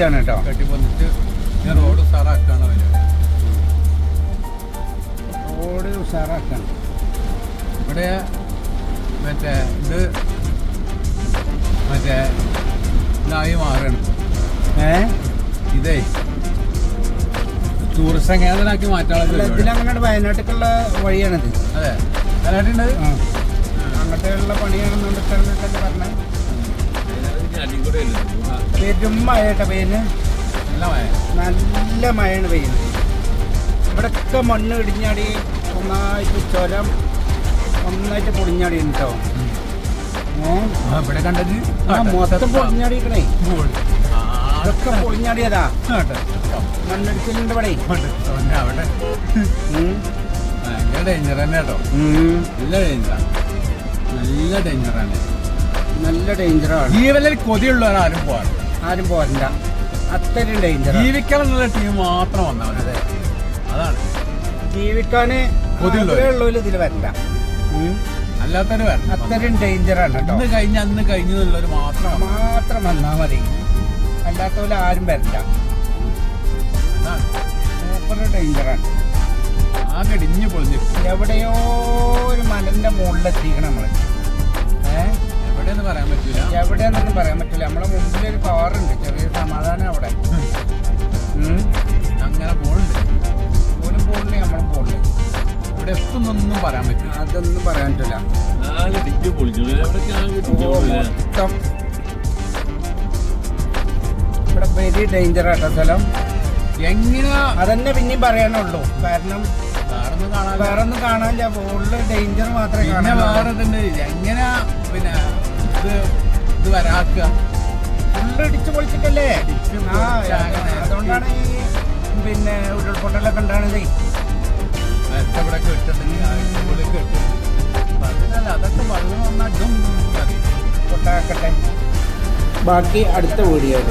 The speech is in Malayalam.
പൊന്തിച്ചാണ് കേട്ടോ. റോഡ് ഉഷാറാക്കാണ് റോഡ് ഉഷാറാക്കാണ്. ഇവിടെ മറ്റേ ഇത് മറ്റേ ഇതായി മാറണം. ഏ? ഇതേ ടൂറിസം കേന്ദ്രമാക്കി മാറ്റാനുള്ള. ഇതിലങ്ങനെ വയനാട്ടിലേക്കുള്ള വഴിയാണിത്. അതെ. അതിനായിട്ടുണ്ട് അങ്ങോട്ടുള്ള അങ്ങോട്ടുള്ള പെരും മഴ കേട്ടോ പെയ്യുന്നത് നല്ല മഴ. നല്ല മഴയാണ് പെയ്യുന്നത് ഇവിടൊക്കെ മണ്ണ് ഇടിഞ്ഞാടി ഒന്നായിട്ട് ചുരം ഒന്നായിട്ട് പൊടിഞ്ഞാടി ഉണ്ടോ ഇവിടെ കണ്ടത് മൊത്തം പൊടിഞ്ഞാടിക്കണേ ഇതൊക്കെ പൊളിഞ്ഞാടിയതാ മണ്ണിടിച്ചിലുണ്ട് ഇവിടെ. അവിടെ. നല്ല ഡേഞ്ചർ തന്നെ കേട്ടോ. നല്ല ഡേഞ്ചറാണ് നല്ല ഡേഞ്ചറാണ് നല്ല ഡേഞ്ചറാണ് ജീവനിൽ കൊതിയുള്ളവരാരും പോകാറ് ആരും പോരണ്ട. അത്രയും ഡേഞ്ചർ ജീവിക്കാൻ എന്നുള്ള ടീം മാത്രം വന്നാൽ അതെ. അതാണ്. ജീവിക്കാന്. ഉള്ളവര് ഇതിൽ വരണ്ട. ഉം. അല്ലാത്തവര് വരണം അത്രയും ഡേഞ്ചറാണ് കേട്ടോ. അന്ന് കഴിഞ്ഞ അന്ന് കഴിഞ്ഞു മാത്രം മാത്രം വന്നാൽ മതി. അല്ലാത്തവര് ആരും വരണ്ട. സൂപ്പർ ഡേഞ്ചറാണ് ആകെ ഇടിഞ്ഞു പൊളിഞ്ഞു എവിടെയോ ഒരു മലന്റെ മുകളിലെത്തിക്കണം നമ്മൾ. ഏഹ് എവിടെയെന്ന് പറയാൻ പറ്റൂല. എവിടെയാന്നൊന്നും പറയാൻ പറ്റില്ല നമ്മളെ മുമ്പിൽ ഇവിടെ എത്തുന്നൊന്നും പറയാൻ പറ്റില്ല. അതൊന്നും പറയാൻ പറ്റില്ല. നാല് ഡിഗ്രി പൊളിച്ചു മൊത്തം. ഇവിടെ വെരി ഡേഞ്ചർ ആട്ടോ സ്ഥലം. എങ്ങനെ? അതന്നെ പിന്നെ പറയാനുള്ളൂ. കാരണം വേറെ ഒന്നും കാണാനില്ല. ഫോണിൽ ഡേഞ്ചർ മാത്രമേ പിന്നെ വേറെ തന്നെ എങ്ങനെ പിന്നെ ഇത് ഇത് വരാക്കുക? ഫുള്ള് ഇടിച്ചു പൊളിച്ചിട്ടല്ലേ? ആ അതുകൊണ്ടാണ് ഈ പിന്നെ ഉരുൾപൊട്ടലൊക്കെ ഉണ്ടാകുന്നത് ഇവിടെ കെട്ടും പറഞ്ഞല്ല അതൊക്കെ വളരെ നന്നായിട്ടും ബാക്കി അടുത്ത വീഡിയോയിൽ